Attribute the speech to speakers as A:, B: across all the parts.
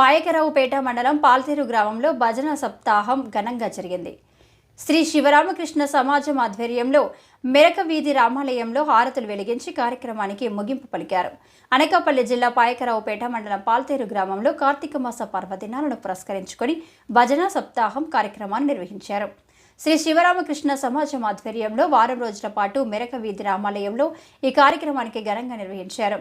A: పాయకరావుపేట మండలం పాల్తీరు గ్రామంలో భజన సప్తాహం ఘనంగా జరిగింది. శ్రీ శివరామకృష్ణ సమాజం ఆధ్వర్యంలో మెరక వీధి రామాలయంలో హారతులు వెలిగించి కార్యక్రమానికి ముగింపు పలికారు. అనకాపల్లి జిల్లా పాయకరావుపేట మండలం పాల్తేరు గ్రామంలో కార్తీక మాస పర్వదినాలను పురస్కరించుకొని భజన సప్తాహం కార్యక్రమాన్ని నిర్వహించారు. శ్రీ శివరామకృష్ణ సమాజం ఆధ్వర్యంలో వారం రోజుల పాటు మెరక వీధి రామాలయంలో ఈ కార్యక్రమానికి ఘనంగా నిర్వహించారు.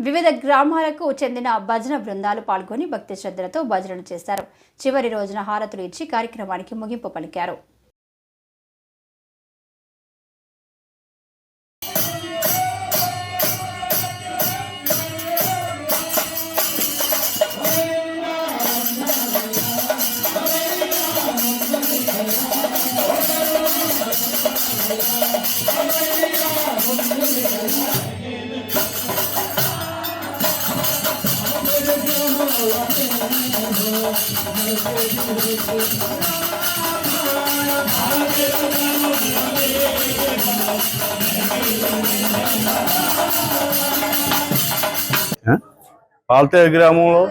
A: వివిధ గ్రామాలకు చెందిన భజన బృందాలు పాల్గొని భక్తి శ్రద్ధలతో భజనలు చేశారు. చివరి రోజున హారతులు ఇచ్చి కార్యక్రమానికి ముగింపు పలికారు.
B: పాల్తేరు గ్రామంలో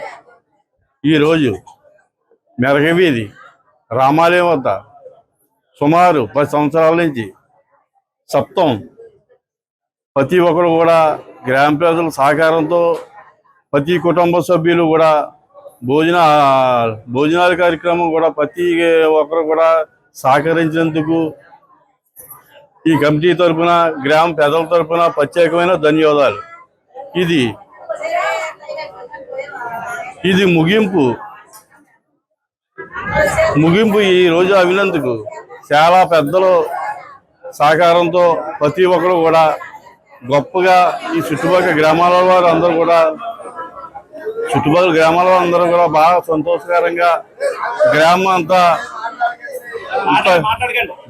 B: ఈరోజు మెరగవీధి రామాలయం వద్ద సుమారు పది సంవత్సరాల నుంచి సప్తం ప్రతి ఒక్కరు కూడా గ్రామ ప్రజల సహకారంతో ప్రతి కుటుంబ సభ్యులు కూడా భోజన భోజనాల కార్యక్రమం కూడా ప్రతి ఒక్కరు కూడా సహకరించినందుకు ఈ కమిటీ తరపున గ్రామ పెద్దల తరపున ప్రత్యేకమైన ధన్యవాదాలు. ఇది ఇది ముగింపు. ముగింపు ఈ రోజు అవినందుకు. చాలా పెద్దలు సహకారంతో ప్రతి ఒక్కరు కూడా గొప్పగా ఈ చుట్టుపక్కల గ్రామాల వారు అందరూ కూడా చుట్టుపక్కల గ్రామాల అందరూ కూడా బాగా సంతోషకరంగా గ్రామం అంతా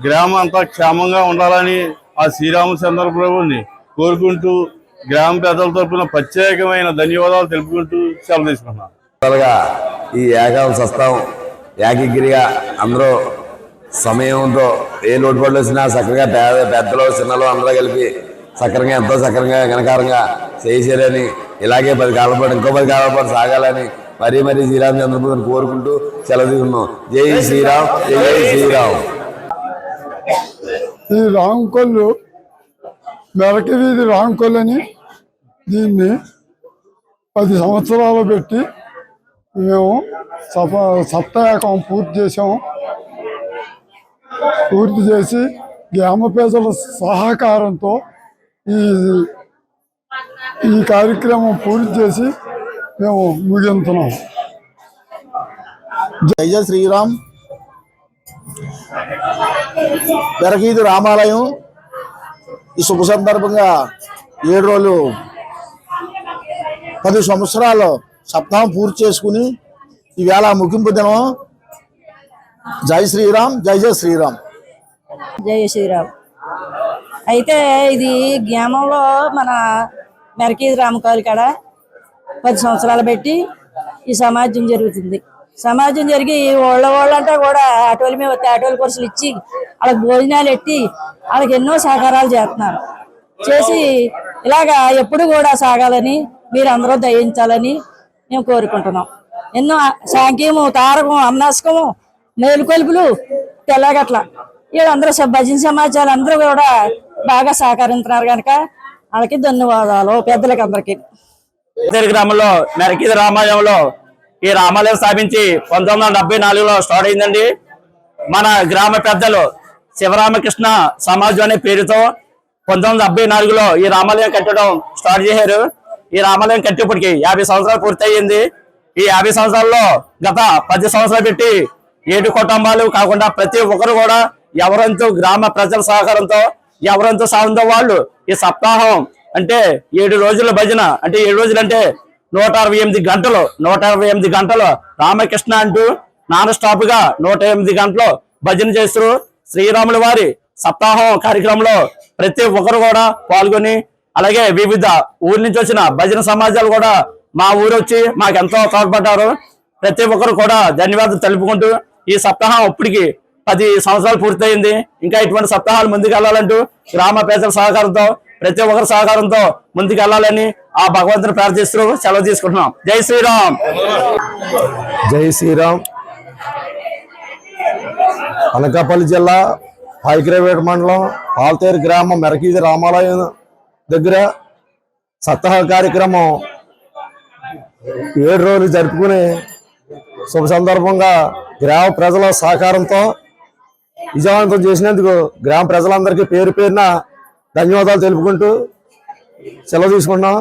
B: గ్రామం అంతా క్షేమంగా ఉండాలని ఆ శ్రీరామచంద్ర ప్రభుని కోరుకుంటూ గ్రామ పెద్దల తరపున ప్రత్యేకమైన ధన్యవాదాలు తెలుపుకుంటూ సెలవు తీసుకున్నాను
C: ఈ ఏకాంశ సస్తాం ఏకగిరిగా అందరూ సమయంతో ఏ లోటుపాట్లు వచ్చినా చక్కగా పెద్దలు చిన్నలు అందరూ కలిపి సక్రంగా ఎంతో సక్రంగా ఘనకారంగా చేసేయాలని ఇలాగే పది కాలం పాటు ఇంకో పది కాలం పాటు సాగాలని మరీ మరీ శ్రీరామచంద్రపుని కోరుకుంటూ సెలవు జై శ్రీరామ్ జై శ్రీరామ్.
D: ఈ రాంకొల్లు మెరకవీధి వీధి రాంకొల్లు అని దీన్ని పది సంవత్సరాలు పెట్టి మేము సప సప్తాయకం పూర్తి చేసాము పూర్తి చేసి గ్రామ ప్రజల సహకారంతో ఈ ఈ కార్యక్రమం పూర్తి చేసి మేము ముగించున్నాం.
E: జై జయ శ్రీరామ్. పెరగీది రామాలయం. ఈ శుభ సందర్భంగా ఏడు రోజులు పది సంవత్సరాలు సప్తాహం పూర్తి చేసుకుని ఈవేళ ముగింపు దినం. జై శ్రీరామ్ జై జయ శ్రీరామ్.
F: జయ శ్రీరామ్. అయితే ఇది గ్రామంలో మన మెరకీది రామకాలు కాడ పది సంవత్సరాలు పెట్టి ఈ సమాజం జరుగుతుంది. సమాజం జరిగి వాళ్ళ వాళ్ళంతా కూడా ఆటోల మీద వస్తే ఆటోల కోర్సులు ఇచ్చి వాళ్ళకి భోజనాలు ఎట్టి వాళ్ళకి ఎన్నో సహకారాలు చేస్తున్నారు. చేసి ఇలాగా ఎప్పుడు కూడా సాగాలని మీరు అందరూ దయించాలని మేము కోరుకుంటున్నాం. ఎన్నో సాంఖ్యము తారకం అమ్నాశకము మేలుకొలుపులు తెల్లగట్ల. వీళ్ళందరూ భజన సమాజాలు అందరూ కూడా బాగా సహకరించినారు కనుక వాళ్ళకి ధన్యవాదాలు పెద్దలకి అందరికీ.
G: గ్రామంలో మెరకీది రామాలయంలో ఈ రామాలయం స్థాపించి పంతొమ్మిది వందల డెబ్బై నాలుగులో స్టార్ట్ అయిందండి. మన గ్రామ పెద్దలు శివరామకృష్ణ సమాజం అనే పేరుతో పంతొమ్మిది వందల డెబ్బై నాలుగులో ఈ రామాలయం కట్టడం స్టార్ట్ చేశారు. ఈ రామాలయం కట్టేప్పటికి యాభై సంవత్సరాలు పూర్తయింది. ఈ యాభై సంవత్సరాల్లో గత పది సంవత్సరాలు పెట్టి ఏడు కుటుంబాలు కాకుండా ప్రతి ఒక్కరు కూడా ఎవరంతో గ్రామ ప్రజల సహకారంతో ఎవరంతో సాగుందో వాళ్ళు ఈ సప్తాహం అంటే ఏడు రోజుల భజన అంటే ఏడు రోజులు అంటే నూట అరవై ఎనిమిది గంటలు నూట అరవై ఎనిమిది గంటలు రామకృష్ణ అంటూ నాన్ స్టాప్గా నూట ఎనిమిది గంటలు భజన చేస్తూ శ్రీరాముల వారి సప్తాహం కార్యక్రమంలో ప్రతి ఒక్కరు కూడా పాల్గొని అలాగే వివిధ ఊరి నుంచి వచ్చిన భజన సమాజాలు కూడా మా ఊరు వచ్చి మాకెంతో తోడ్పడ్డారు. ప్రతి ఒక్కరు కూడా ధన్యవాదాలు తెలుపుకుంటూ ఈ సప్తాహం ఇప్పటికి పది సంవత్సరాలు పూర్తయింది. ఇంకా ఇటువంటి సప్తాహాలు ముందుకెళ్ళాలంటూ గ్రామ ప్రజల సహకారంతో ప్రతి ఒక్కరి సహకారంతో ముందుకెళ్ళాలని ఆ భగవంతుని ప్రార్థిస్తూ సెలవు తీసుకుంటున్నాం. జై శ్రీరామ్.
E: జై శ్రీరామ్. అనకాపల్లి జిల్లా హైగ్రేవేట్ మండలం పాల్తేరు గ్రామం మెరకీది రామాలయం దగ్గర సప్తాహ కార్యక్రమం ఏడు రోజులు జరుపుకుని శుభ సందర్భంగా గ్రామ ప్రజల సహకారంతో విజయవంతం చేసినందుకు గ్రామ ప్రజలందరికీ పేరు పేరున ధన్యవాదాలు తెలుపుకుంటూ సెలవు తీసుకున్నాం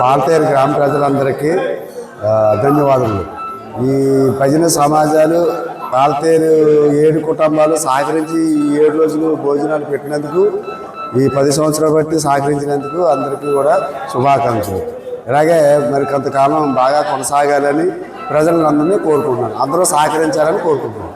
H: పాలతేరు గ్రామ ప్రజలందరికీ ధన్యవాదాలు ధన్యవాదములు. ఈ భజన సమాజాలు పాలతేరు ఏడు కుటుంబాలు సహకరించి ఈ ఏడు రోజులు భోజనాలు పెట్టినందుకు ఈ పది సంవత్సరాలు బట్టి సహకరించినందుకు అందరికీ కూడా శుభాకాంక్షలు. ఇలాగే మరి కొంతకాలం బాగా కొనసాగాలని ప్రజలందరినీ కోరుకుంటున్నాను. అందరూ సహకరించాలని కోరుకుంటున్నాను.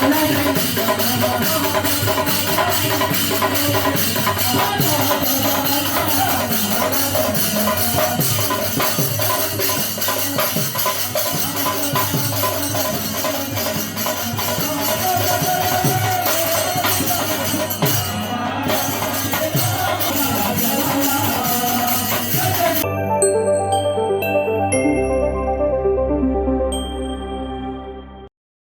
I: Thank you.